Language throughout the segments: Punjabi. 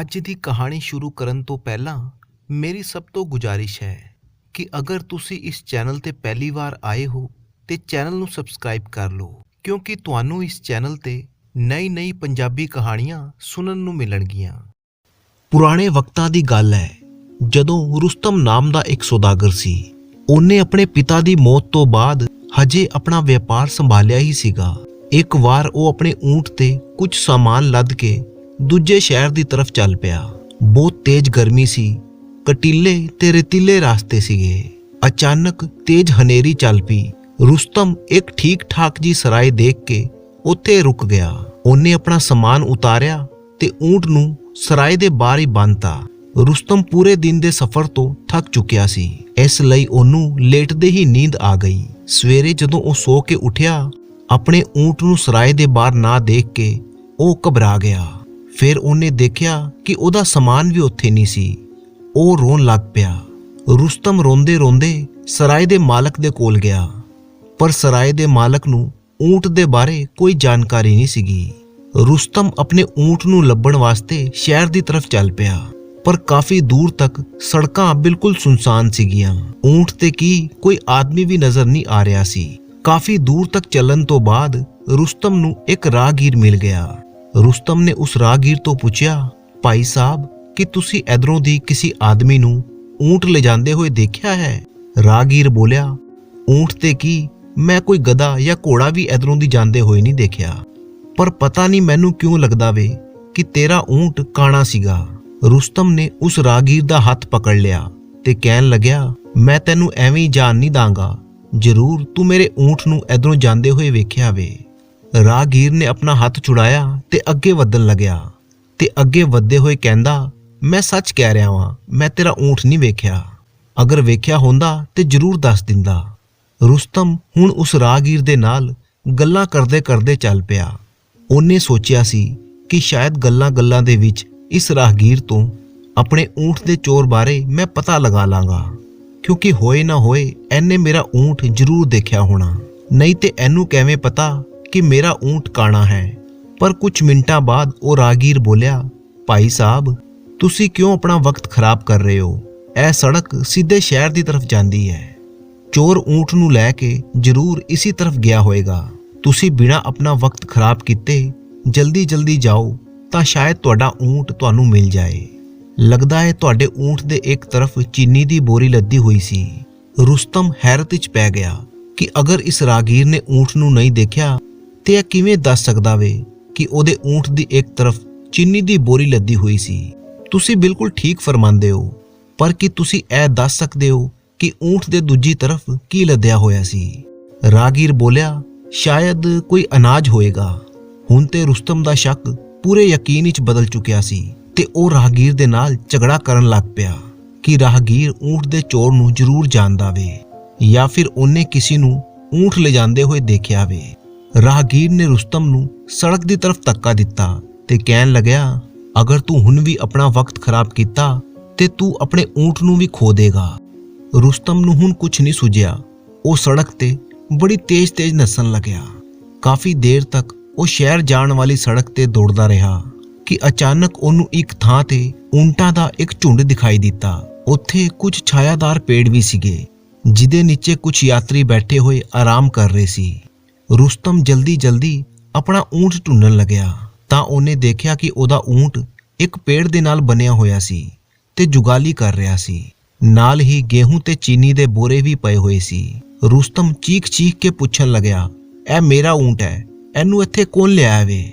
ਅੱਜ ਦੀ ਕਹਾਣੀ ਸ਼ੁਰੂ ਕਰਨ ਤੋਂ ਪਹਿਲਾਂ ਮੇਰੀ ਸਭ ਤੋਂ ਗੁਜ਼ਾਰਿਸ਼ ਹੈ ਕਿ ਅਗਰ ਤੁਸੀਂ ਇਸ ਚੈਨਲ ਤੇ ਪਹਿਲੀ ਵਾਰ ਆਏ ਹੋ ਤੇ ਚੈਨਲ ਨੂੰ ਸਬਸਕ੍ਰਾਈਬ ਕਰ ਲਓ, ਕਿਉਂਕਿ ਤੁਹਾਨੂੰ ਇਸ ਚੈਨਲ ਤੇ ਨਈ-ਨਈ ਪੰਜਾਬੀ ਕਹਾਣੀਆਂ ਸੁਣਨ ਨੂੰ ਮਿਲਣਗੀਆਂ। ਪੁਰਾਣੇ ਵਕਤਾਂ ਦੀ ਗੱਲ ਹੈ, ਜਦੋਂ ਰੁਸਤਮ ਨਾਮ ਦਾ ਇੱਕ ਸੌਦਾਗਰ ਸੀ, ਉਹਨੇ ਆਪਣੇ ਪਿਤਾ ਦੀ ਮੌਤ ਤੋਂ ਬਾਅਦ ਹਜੇ ਆਪਣਾ ਵਪਾਰ ਸੰਭਾਲਿਆ ਹੀ ਸੀਗਾ। ਇੱਕ ਵਾਰ ਉਹ ਆਪਣੇ ਊਂਟ ਤੇ ਕੁਝ ਸਾਮਾਨ ਲੱਦ ਕੇ ਦੂਜੇ ਸ਼ਹਿਰ ਦੀ ਤਰਫ ਚੱਲ ਪਿਆ। ਬਹੁਤ ਤੇਜ਼ ਗਰਮੀ ਸੀ। ਕਟੀਲੇ ਤੇ ਰੇਤੀਲੇ ਰਸਤੇ ਸੀਗੇ। ਅਚਾਨਕ ਤੇਜ਼ ਹਨੇਰੀ ਚੱਲ ਪਈ। ਰੁਸਤਮ ਇੱਕ ਠੀਕ-ਠਾਕ ਜੀ ਸਰਾਏ ਦੇਖ ਕੇ ਉੱਥੇ ਰੁਕ ਗਿਆ। ਉਹਨੇ ਆਪਣਾ ਸਮਾਨ ਉਤਾਰਿਆ ਤੇ ਊਂਟ ਨੂੰ ਸਰਾਏ ਦੇ ਬਾਹਰ ਹੀ ਬੰਨਤਾ ਰੁਸਤਮ ਪੂਰੇ ਦਿਨ ਦੇ ਸਫ਼ਰ ਤੋਂ ਥੱਕ ਚੁੱਕਿਆ ਸੀ। ਇਸ ਲਈ ਉਹਨੂੰ ਲੇਟਦੇ ਹੀ ਨੀਂਦ ਆ ਗਈ। ਸਵੇਰੇ ਜਦੋਂ ਉਹ ਸੋ ਕੇ ਉੱਠਿਆ, ਆਪਣੇ ਊਂਟ ਨੂੰ ਸਰਾਏ ਦੇ ਬਾਹਰ ਨਾ ਦੇਖ ਕੇ ਉਹ ਘਬਰਾ ਗਿਆ। ਫਿਰ ਉਹਨੇ ਦੇਖਿਆ ਕਿ ਉਹਦਾ ਸਮਾਨ ਵੀ ਉੱਥੇ ਨਹੀਂ ਸੀ। ਉਹ ਰੋਣ ਲੱਗ ਪਿਆ। ਰੁਸਤਮ ਰੋਂਦੇ-ਰੋਂਦੇ ਸਰਾਏ ਦੇ ਮਾਲਕ ਦੇ ਕੋਲ ਗਿਆ। ਪਰ ਸਰਾਏ ਦੇ ਮਾਲਕ ਨੂੰ ਊਂਟ ਦੇ ਬਾਰੇ ਕੋਈ ਜਾਣਕਾਰੀ ਨਹੀਂ ਸੀਗੀ। ਰੁਸਤਮ ਆਪਣੇ ਊਂਟ ਨੂੰ ਲੱਭਣ ਵਾਸਤੇ ਸ਼ਹਿਰ ਦੀ ਤਰਫ ਚੱਲ ਪਿਆ। ਪਰ ਕਾਫੀ ਦੂਰ ਤੱਕ ਸੜਕਾਂ ਬਿਲਕੁਲ ਸੁਨਸਾਨ ਸੀਗੀਆਂ। ਊਂਟ ਤੇ ਕੀ ਕੋਈ ਆਦਮੀ ਵੀ ਨਜ਼ਰ ਨਹੀਂ ਆ ਰਿਹਾ ਸੀ। ਕਾਫੀ ਦੂਰ ਤੱਕ ਚੱਲਣ ਤੋਂ ਬਾਅਦ ਰੁਸਤਮ ਨੂੰ ਇੱਕ ਰਾਹਗੀਰ ਮਿਲ ਗਿਆ। ਰੁਸਤਮ ਨੇ ਉਸ ਰਾਹਗੀਰ ਤੋਂ ਪੁੱਛਿਆ, ਭਾਈ ਸਾਹਿਬ, ਕਿ ਤੁਸੀਂ ਇਧਰੋਂ ਦੀ ਕਿਸੇ ਆਦਮੀ ਨੂੰ ਊਂਟ ਲਿਜਾਂਦੇ ਹੋਏ ਦੇਖਿਆ ਹੈ? ਰਾਹਗੀਰ ਬੋਲਿਆ, ਊਂਟ ਤੇ ਕੀ? ਮੈਂ ਕੋਈ ਗਧਾ ਜਾਂ ਘੋੜਾ ਵੀ ਇਧਰੋਂ ਦੀ ਜਾਂਦੇ ਹੋਏ ਨਹੀਂ ਦੇਖਿਆ। ਪਰ ਪਤਾ ਨਹੀਂ ਮੈਨੂੰ ਕਿਉਂ ਲੱਗਦਾ ਵੇ ਕਿ ਤੇਰਾ ਊਂਟ ਕਾਣਾ ਸੀਗਾ। ਰੁਸਤਮ ਨੇ ਉਸ ਰਾਗੀਰ ਦਾ ਹੱਥ ਪਕੜ ਲਿਆ ਤੇ ਕਹਿਣ ਲੱਗਿਆ, ਮੈਂ ਤੈਨੂੰ ਐਵੇਂ ਜਾਣ ਨਹੀਂ ਦਾਂਗਾ। ਜ਼ਰੂਰ ਤੂੰ ਮੇਰੇ ਊਂਠ ਨੂੰ ਇਧਰੋਂ ਜਾਂਦੇ ਹੋਏ ਵੇਖਿਆ ਵੇ। ਰਾਗੀਰ ਨੇ ਆਪਣਾ ਹੱਥ ਛੁਡਾਇਆ ਤੇ ਅੱਗੇ ਵਧਣ ਲੱਗਿਆ ਤੇ ਅੱਗੇ ਵੱਧਦੇ ਹੋਏ ਕਹਿੰਦਾ, ਮੈਂ ਸੱਚ ਕਹਿ ਰਿਹਾ ਵਾਂ, ਮੈਂ ਤੇਰਾ ਊਂਠ ਨਹੀਂ ਵੇਖਿਆ। ਅਗਰ ਵੇਖਿਆ ਹੁੰਦਾ ਤੇ ਜ਼ਰੂਰ ਦੱਸ ਦਿੰਦਾ। ਰੁਸਤਮ ਹੁਣ ਉਸ ਰਾਗੀਰ ਦੇ ਨਾਲ ਗੱਲਾਂ ਕਰਦੇ ਕਰਦੇ ਚੱਲ ਪਿਆ। ਉਹਨੇ ਸੋਚਿਆ ਸੀ ਕਿ ਸ਼ਾਇਦ ਗੱਲਾਂ-ਗੱਲਾਂ ਦੇ ਵਿੱਚ ਇਸ ਰਾਹਗੀਰ ਤੋਂ ਆਪਣੇ ਊਂਠ ਦੇ ਚੋਰ ਬਾਰੇ ਮੈਂ ਪਤਾ ਲਗਾ ਲਾਂਗਾ। ਕਿਉਂਕਿ ਹੋਏ ਨਾ ਹੋਏ ਐਨੇ ਮੇਰਾ ਊਂਠ ਜ਼ਰੂਰ ਦੇਖਿਆ ਹੋਣਾ। ਨਹੀਂ ਤੇ ਇਹਨੂੰ ਕਿਵੇਂ ਪਤਾ ਕਿ ਮੇਰਾ ਊਂਟ ਕਾਣਾ ਹੈ। ਪਰ ਕੁਝ ਮਿੰਟਾਂ ਬਾਅਦ ਉਹ ਰਾਗੀਰ ਬੋਲਿਆ, ਭਾਈ ਸਾਹਿਬ, ਤੁਸੀਂ ਕਿਉਂ ਆਪਣਾ ਵਕਤ ਖਰਾਬ ਕਰ ਰਹੇ ਹੋ? ਇਹ ਸੜਕ ਸਿੱਧੇ ਸ਼ਹਿਰ ਦੀ ਤਰਫ ਜਾਂਦੀ ਹੈ। ਚੋਰ ਊਂਟ ਨੂੰ ਲੈ ਕੇ ਜ਼ਰੂਰ ਇਸੇ ਤਰਫ ਗਿਆ ਹੋਵੇਗਾ ਤੁਸੀਂ ਬਿਨਾ ਆਪਣਾ ਵਕਤ ਖਰਾਬ ਕੀਤੇ ਜਲਦੀ ਜਲਦੀ ਜਾਓ, ਤਾਂ ਸ਼ਾਇਦ ਤੁਹਾਡਾ ਊਂਟ ਤੁਹਾਨੂੰ ਮਿਲ ਜਾਏ। ਲੱਗਦਾ ਹੈ ਤੁਹਾਡੇ ਊਂਟ ਦੇ ਇੱਕ ਤਰਫ ਚੀਨੀ ਦੀ ਬੋਰੀ ਲੱਦੀ ਹੋਈ ਸੀ। ਰੁਸਤਮ ਹੈਰਤ ਵਿੱਚ ਪੈ ਗਿਆ ਕਿ ਅਗਰ ਇਸ ਰਾਗੀਰ ਨੇ ਊਂਟ ਨੂੰ ਨਹੀਂ ਦੇਖਿਆ ਤੇ ਇਹ ਕਿਵੇਂ ਦੱਸ ਸਕਦਾ ਵੇ ਕਿ ਉਹਦੇ ਊਂਟ ਦੀ ਇੱਕ ਤਰਫ ਚੀਨੀ ਦੀ ਬੋਰੀ ਲੱਦੀ ਹੋਈ ਸੀ? ਤੁਸੀਂ ਬਿਲਕੁਲ ਠੀਕ ਫਰਮਾਉਂਦੇ ਹੋ, ਪਰ ਕੀ ਤੁਸੀਂ ਇਹ ਦੱਸ ਸਕਦੇ ਹੋ ਕਿ ਊਂਟ ਦੇ ਦੂਜੀ ਤਰਫ ਕੀ ਲੱਦਿਆ ਹੋਇਆ ਸੀ? ਰਾਗੀਰ ਬੋਲਿਆ, ਸ਼ਾਇਦ ਕੋਈ ਅਨਾਜ ਹੋਏਗਾ। ਹੁਣ ਤੇ ਰੁਸਤਮ ਦਾ ਸ਼ੱਕ ਪੂਰੇ ਯਕੀਨ ਵਿੱਚ ਬਦਲ ਚੁੱਕਿਆ ਸੀ ਤੇ ਉਹ ਰਾਹਗੀਰ ਦੇ ਨਾਲ ਝਗੜਾ ਕਰਨ ਲੱਗ ਪਿਆ ਕਿ ਰਾਹਗੀਰ ਊਂਟ ਦੇ ਚੋਰ ਨੂੰ ਜ਼ਰੂਰ ਜਾਣਦਾ ਵੇ ਜਾਂ ਫਿਰ ਉਹਨੇ ਕਿਸੇ ਨੂੰ ਊਂਟ ਲਿਜਾਂਦੇ ਹੋਏ ਦੇਖਿਆ ਵੇ। ਰਾਹਗੀਰ ਨੇ ਰੁਸਤਮ ਨੂੰ ਸੜਕ ਦੀ ਤਰਫ ਧੱਕਾ ਦਿੱਤਾ ਤੇ ਕਹਿਣ ਲੱਗਿਆ, ਅਗਰ ਤੂੰ ਹੁਣ ਵੀ ਆਪਣਾ ਵਕਤ ਖਰਾਬ ਕੀਤਾ, ਤੇ ਤੂੰ ਆਪਣੇ ਊਂਟ ਨੂੰ ਵੀ ਖੋ ਦੇਗਾ। ਰੁਸਤਮ ਨੂੰ ਹੁਣ ਕੁਝ ਨਹੀਂ ਸੁਝਿਆ। ਉਹ ਸੜਕ ਤੇ ਬੜੀ ਤੇਜ਼-ਤੇਜ਼ ਨੱਸਣ ਲੱਗਿਆ। ਕਾਫੀ ਦੇਰ ਤੱਕ ਉਹ ਸ਼ਹਿਰ ਜਾਣ ਵਾਲੀ ਸੜਕ ਤੇ ਦੌੜਦਾ ਰਿਹਾ ਕਿ ਅਚਾਨਕ ਉਹਨੂੰ ਇੱਕ ਥਾਂ ਤੇ ਊਂਟਾਂ ਦਾ ਇੱਕ ਝੁੰਡ ਦਿਖਾਈ ਦਿੱਤਾ। ਉੱਥੇ ਕੁਝ ਛਾਇਆਦਾਰ ਪੇੜ ਵੀ ਸੀਗੇ, ਜਿਹਦੇ ਨੀਚੇ ਕੁਝ ਯਾਤਰੀ ਬੈਠੇ ਹੋਏ ਆਰਾਮ ਕਰ ਰਹੇ ਸੀ। ਰੁਸਤਮ ਜਲਦੀ-ਜਲਦੀ ਆਪਣਾ ਊਂਠ ਢੂੰਡਣ ਲੱਗਿਆ। ਤਾਂ ਉਹਨੇ ਦੇਖਿਆ ਕਿ ਉਹਦਾ ਊਂਟ ਇੱਕ ਪੇੜ ਦੇ ਨਾਲ ਬਣਿਆ ਹੋਇਆ ਸੀ ਤੇ ਜੁਗਾਲੀ ਕਰ ਰਿਹਾ ਸੀ। ਨਾਲ ਹੀ ਗੇਹੂੰ ਤੇ ਚੀਨੀ ਦੇ ਬੋਰੇ ਵੀ ਪਏ ਹੋਏ ਸੀ। ਰੁਸਤਮ ਚੀਖ-ਚੀਖ ਕੇ ਪੁੱਛਣ ਲੱਗਿਆ, ਇਹ ਮੇਰਾ ਊਂਟ ਹੈ, ਇਹਨੂੰ ਇੱਥੇ ਕੌਣ ਲਿਆਇਆ ਵੇ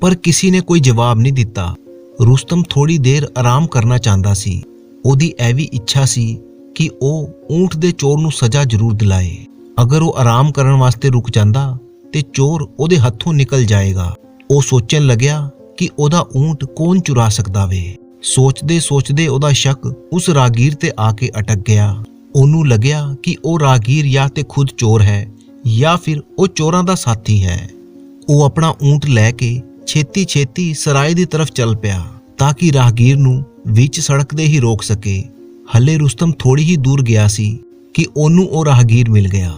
ਪਰ ਕਿਸੇ ਨੇ ਕੋਈ ਜਵਾਬ ਨਹੀਂ ਦਿੱਤਾ। ਰੁਸਤਮ ਥੋੜੀ ਦੇਰ ਆਰਾਮ ਕਰਨਾ ਚਾਹੁੰਦਾ ਸੀ। ਉਹਦੀ ਇਹ ਵੀ ਇੱਛਾ ਸੀ ਕਿ ਉਹ ਊਂਠ ਦੇ ਚੋਰ ਨੂੰ ਸਜ਼ਾ ਜ਼ਰੂਰ ਦਿਲਾਏ। ਅਗਰ ਉਹ ਆਰਾਮ ਕਰਨ ਵਾਸਤੇ ਰੁਕ ਜਾਂਦਾ ਤੇ ਚੋਰ ਉਹਦੇ ਹੱਥੋਂ ਨਿਕਲ ਜਾਏਗਾ। ਉਹ ਸੋਚਣ ਲੱਗਿਆ ਕਿ ਉਹਦਾ ਊਂਟ ਕੌਣ ਚੁਰਾ ਸਕਦਾ ਵੇ। ਸੋਚਦੇ ਸੋਚਦੇ ਉਹਦਾ ਸ਼ੱਕ ਉਸ ਰਾਗੀਰ ਤੇ ਆ ਕੇ ਅਟਕ ਗਿਆ। ਉਹਨੂੰ ਲੱਗਿਆ ਕਿ ਉਹ ਰਾਗੀਰ ਜਾਂ ਤੇ ਖੁਦ ਚੋਰ ਹੈ ਜਾਂ ਫਿਰ ਉਹ ਚੋਰਾਂ ਦਾ ਸਾਥੀ ਹੈ। ਉਹ ਆਪਣਾ ਊਂਟ ਲੈ ਕੇ ਛੇਤੀ ਛੇਤੀ ਸਰਾਏ ਦੀ ਤਰਫ ਚੱਲ ਪਿਆ ਤਾਂ ਕਿ ਰਾਹਗੀਰ ਨੂੰ ਵਿੱਚ ਸੜਕ ਦੇ ਹੀ ਰੋਕ ਸਕੇ। ਹੱਲੇ ਰੁਸਤਮ ਥੋੜੀ ਹੀ ਦੂਰ ਗਿਆ ਸੀ। ਕਿ ਉਹਨੂੰ ਉਹ ਰਾਹਗੀਰ ਮਿਲ ਗਿਆ।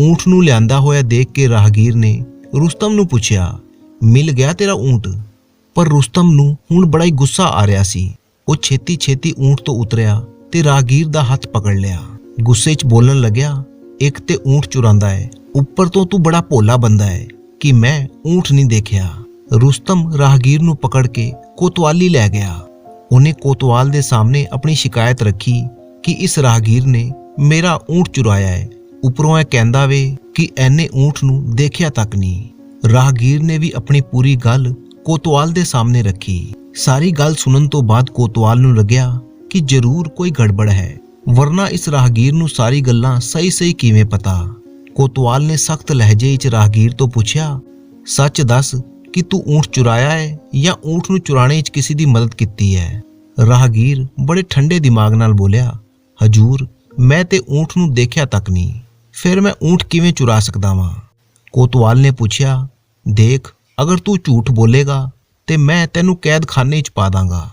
ਊਂਟ ਨੂੰ ਲਿਆਂਦਾ ਹੋਇਆ ਦੇਖ ਕੇ ਰਾਹਗੀਰ ਨੇ ਰੁਸਤਮ ਨੂੰ ਪੁੱਛਿਆ, ਮਿਲ ਗਿਆ ਤੇਰਾ ਊਂਟ ਪਰ ਰੁਸਤਮ ਨੂੰ ਹੁਣ ਬੜਾ ਹੀ ਗੁੱਸਾ ਆ ਰਿਹਾ ਸੀ। ਉਹ ਛੇਤੀ ਛੇਤੀ ਊਂਟ ਤੋਂ ਉਤਰਿਆ ਤੇ ਰਾਹਗੀਰ ਦਾ ਹੱਥ ਪਕੜ ਲਿਆ। ਗੁੱਸੇ 'ਚ ਬੋਲਣ ਲੱਗਿਆ, ਇੱਕ ਤੇ ਊਂਠ ਚੁਰਾਂਦਾ ਹੈ ਉੱਪਰ ਤੋਂ ਤੂੰ ਬੜਾ ਭੋਲਾ ਬੰਦਾ ਹੈ ਕਿ ਮੈਂ ਊਂਠ ਨਹੀਂ ਦੇਖਿਆ। ਰੁਸਤਮ ਰਾਹਗੀਰ ਨੂੰ ਪਕੜ ਕੇ ਕੋਤਵਾਲੀ ਲੈ ਗਿਆ। ਉਹਨੇ ਕੋਤਵਾਲ ਦੇ ਸਾਹਮਣੇ ਆਪਣੀ ਸ਼ਿਕਾਇਤ ਰੱਖੀ ਕਿ ਇਸ ਰਾਹਗੀਰ ਨੇ ਮੇਰਾ ਊਂਟ ਚੁਰਾਇਆ ਹੈ। ਉੱਪਰੋਂ ਇਹ ਕਹਿੰਦਾ ਵੇ ਕਿ ਐਨੇ ਊਂਟ ਨੂੰ ਦੇਖਿਆ ਤੱਕ ਨਹੀਂ। ਰਾਹਗੀਰ ਨੇ ਵੀ ਆਪਣੀ ਪੂਰੀ ਗੱਲ ਕੋਤਵਾਲ ਦੇ ਸਾਹਮਣੇ ਰੱਖੀ। ਸਾਰੀ ਗੱਲ ਸੁਣਨ ਤੋਂ ਬਾਅਦ ਕੋਤਵਾਲ ਨੂੰ ਲੱਗਿਆ ਕਿ ਜ਼ਰੂਰ ਕੋਈ ਗੜਬੜ ਹੈ। ਵਰਨਾ ਇਸ ਰਾਹਗੀਰ ਨੂੰ ਸਾਰੀ ਗੱਲਾਂ ਸਹੀ-ਸਹੀ ਕਿਵੇਂ ਪਤਾ? ਕੋਤਵਾਲ ਨੇ ਸਖਤ ਲਹਿਜੇ ਵਿੱਚ ਰਾਹਗੀਰ ਤੋਂ ਪੁੱਛਿਆ, ਸੱਚ ਦੱਸ ਕਿ ਤੂੰ ਊਂਠ ਚੁਰਾਇਆ ਹੈ ਜਾਂ ਊਂਠ ਨੂੰ ਚੁਰਾਣੇ 'ਚ ਕਿਸੇ ਦੀ ਮਦਦ ਕੀਤੀ ਹੈ? ਰਾਹਗੀਰ ਬੜੇ ਠੰਡੇ ਦਿਮਾਗ ਨਾਲ ਬੋਲਿਆ, ਹਜੂਰ ਮੈਂ ਤੇ ਊਂਟ ਨੂੰ ਦੇਖਿਆ ਤੱਕ ਨਹੀਂ। ਫਿਰ ਮੈਂ ਊਂਠ ਕਿਵੇਂ ਚੁਰਾ ਸਕਦਾ ਵਾਂ? ਕੋਤਵਾਲ ਨੇ ਪੁੱਛਿਆ, ਦੇਖ, ਅਗਰ ਤੂੰ ਝੂਠ ਬੋਲੇਗਾ, ਤੇ ਮੈਂ ਤੈਨੂੰ ਕੈਦਖਾਨੇ 'ਚ ਪਾ ਦਾਂਗਾ।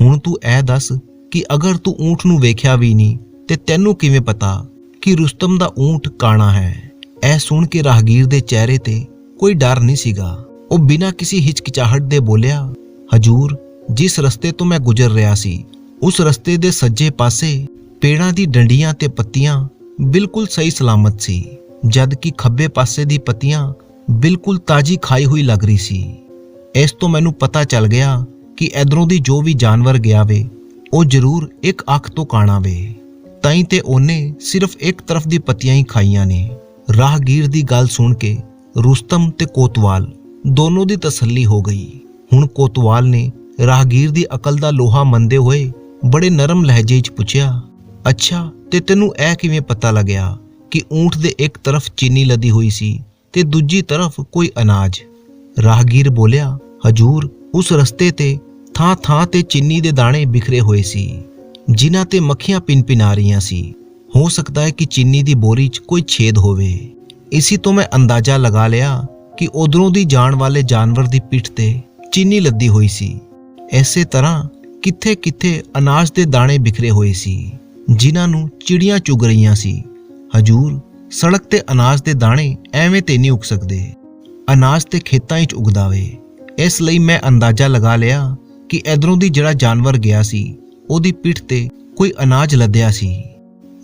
ਹੁਣ ਤੂੰ ਇਹ ਦੱਸ ਕਿ ਅਗਰ ਤੂੰ ਊਂਠ ਨੂੰ ਵੇਖਿਆ ਵੀ ਨਹੀਂ, ਤੇ ਤੈਨੂੰ ਕਿਵੇਂ ਪਤਾ ਕਿ ਰੁਸਤਮ ਦਾ ਊਂਠ ਕਾਣਾ ਹੈ? ਇਹ ਸੁਣ ਕੇ ਰਾਹਗੀਰ ਦੇ ਚਿਹਰੇ ਤੇ ਕੋਈ ਡਰ ਨਹੀਂ ਸੀਗਾ। ਉਹ ਬਿਨਾਂ ਕਿਸੇ ਹਿਚਕਿਚਾਹਟ ਦੇ ਬੋਲਿਆ, ਹਜੂਰ, ਜਿਸ ਰਸਤੇ ਤੋਂ ਮੈਂ ਗੁਜ਼ਰ ਰਿਹਾ ਸੀ, ਉਸ ਰਸਤੇ ਦੇ ਸੱਜੇ ਪਾਸੇ ਪੇੜਾਂ ਦੀ ਡੰਡੀਆਂ ਤੇ ਪੱਤੀਆਂ ਬਿਲਕੁਲ ਸਹੀ ਸਲਾਮਤ ਸੀ ਜਦ ਕਿ ਖੱਬੇ ਪਾਸੇ ਦੀ ਪੱਤੀਆਂ ਬਿਲਕੁਲ ਤਾਜੀ ਖਾਈ ਹੋਈ ਲੱਗ ਰਹੀ ਸੀ। ਇਸ ਤੋਂ ਮੈਨੂੰ ਪਤਾ ਚੱਲ ਗਿਆ ਕਿ ਇਧਰੋਂ ਦੀ ਜੋ ਵੀ ਜਾਨਵਰ ਗਿਆ ਵੇ, ਉਹ ਜ਼ਰੂਰ ਇੱਕ ਅੱਖ ਤੋਂ ਕਾਣਾ ਵੇ ਤਾਈ ਤੇ ਉਹਨੇ ਸਿਰਫ ਇੱਕ ਤਰਫ ਦੀ ਪੱਤੀਆਂ ਹੀ ਖਾਈਆਂ ਨੇ। ਰਾਹਗੀਰ ਦੀ ਗੱਲ ਸੁਣ ਕੇ ਰੁਸਤਮ ਤੇ ਕੋਤਵਾਲ ਦੋਨੋਂ ਦੀ ਤਸੱਲੀ ਹੋ ਗਈ। ਹੁਣ ਕੋਤਵਾਲ ਨੇ ਰਾਹਗੀਰ ਦੀ ਅਕਲ ਦਾ ਲੋਹਾ ਮੰਨਦੇ ਹੋਏ ਬੜੇ ਨਰਮ ਲਹਿਜੇ 'ਚ ਪੁੱਛਿਆ ਅੱਛਾ, ਤੇ ਤੈਨੂੰ ਇਹ ਕਿਵੇਂ ਪਤਾ ਲੱਗਿਆ ਕਿ ਊਂਟ ਦੇ ਇੱਕ ਤਰਫ ਚੀਨੀ ਲਦੀ ਹੋਈ ਸੀ ਤੇ ਦੂਜੀ ਤਰਫ ਕੋਈ ਅਨਾਜ? ਰਾਹਗੀਰ ਬੋਲਿਆ, ਹਜੂਰ, ਉਸ ਰਸਤੇ ਤੇ ਥਾਂ ਥਾਂ ਤੇ ਚੀਨੀ ਦੇ ਦਾਣੇ ਬਿਖਰੇ ਹੋਏ ਸੀ, ਜਿਨ੍ਹਾਂ ਤੇ ਮੱਖੀਆਂ ਪਿਨਪਿਨਾ ਰਹੀਆਂ ਸੀ। ਹੋ ਸਕਦਾ ਹੈ ਕਿ ਚੀਨੀ ਦੀ ਬੋਰੀ 'ਚ ਕੋਈ ਛੇਦ ਹੋਵੇ। ਇਸੇ ਤੋਂ ਮੈਂ ਅੰਦਾਜ਼ਾ ਲਗਾ ਲਿਆ ਕਿ ਉਧਰੋਂ ਦੀ ਜਾਣ ਵਾਲੇ ਜਾਨਵਰ ਦੀ ਪਿੱਠ ਤੇ ਚੀਨੀ ਲੱਦੀ ਹੋਈ ਸੀ। ਐਸੇ ਤਰ੍ਹਾਂ ਕਿੱਥੇ-ਕਿੱਥੇ ਅਨਾਜ ਦੇ ਦਾਣੇ ਬਿਖਰੇ ਹੋਏ ਸੀ। ਜਿਨ੍ਹਾਂ ਨੂੰ ਚਿੜੀਆਂ ਚੁਗ ਰਹੀਆਂ ਸੀ। ਹਜੂਰ ਸੜਕ ਤੇ ਅਨਾਜ ਦੇ ਦਾਣੇ ਐਵੇਂ ਤੇ ਨਹੀਂ ਉਗ ਸਕਦੇ। ਅਨਾਜ ਤੇ ਖੇਤਾਂ ਵਿੱਚ ਉਗਦਾ ਵੇ। ਇਸ ਲਈ ਮੈਂ ਅੰਦਾਜ਼ਾ ਲਗਾ ਲਿਆ ਕਿ ਇਧਰੋਂ ਦੀ ਜਿਹੜਾ ਜਾਨਵਰ ਗਿਆ ਸੀ, ਉਹਦੀ ਪਿੱਠ ਤੇ ਕੋਈ ਅਨਾਜ ਲੱਦਿਆ ਸੀ।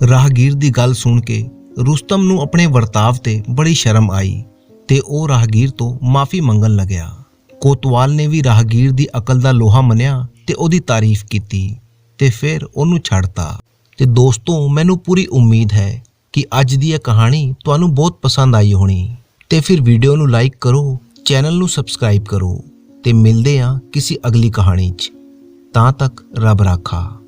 ਰਾਹਗੀਰ ਦੀ ਗੱਲ ਸੁਣ ਕੇ ਰੁਸਤਮ ਨੂੰ ਆਪਣੇ ਵਰਤਾਵ ਤੇ ਬੜੀ ਸ਼ਰਮ ਆਈ ਤੇ ਉਹ ਰਾਹਗੀਰ ਤੋਂ ਮਾਫੀ ਮੰਗਣ ਲੱਗਿਆ। ਕੋਤਵਾਲ ਨੇ ਵੀ ਰਾਹਗੀਰ ਦੀ ਅਕਲ ਦਾ ਲੋਹਾ ਮੰਨਿਆ ਤੇ ਉਹਦੀ ਤਾਰੀਫ ਕੀਤੀ ਤੇ ਫਿਰ ਉਹਨੂੰ ਛੱਡਤਾ। ਤੇ ਦੋਸਤੋ, ਮੈਨੂੰ ਪੂਰੀ ਉਮੀਦ ਹੈ ਕਿ ਅੱਜ ਦੀ ਇਹ ਕਹਾਣੀ ਤੁਹਾਨੂੰ ਬਹੁਤ ਪਸੰਦ ਆਈ ਹੋਣੀ। ਤੇ ਫਿਰ ਵੀਡੀਓ ਨੂੰ ਲਾਈਕ ਕਰੋ, ਚੈਨਲ ਨੂੰ ਸਬਸਕ੍ਰਾਈਬ ਕਰੋ ਤੇ ਮਿਲਦੇ ਹਾਂ ਕਿਸੇ ਅਗਲੀ ਕਹਾਣੀ 'ਚ। ਤਾਂ ਤੱਕ ਰੱਬ ਰਾਖਾ।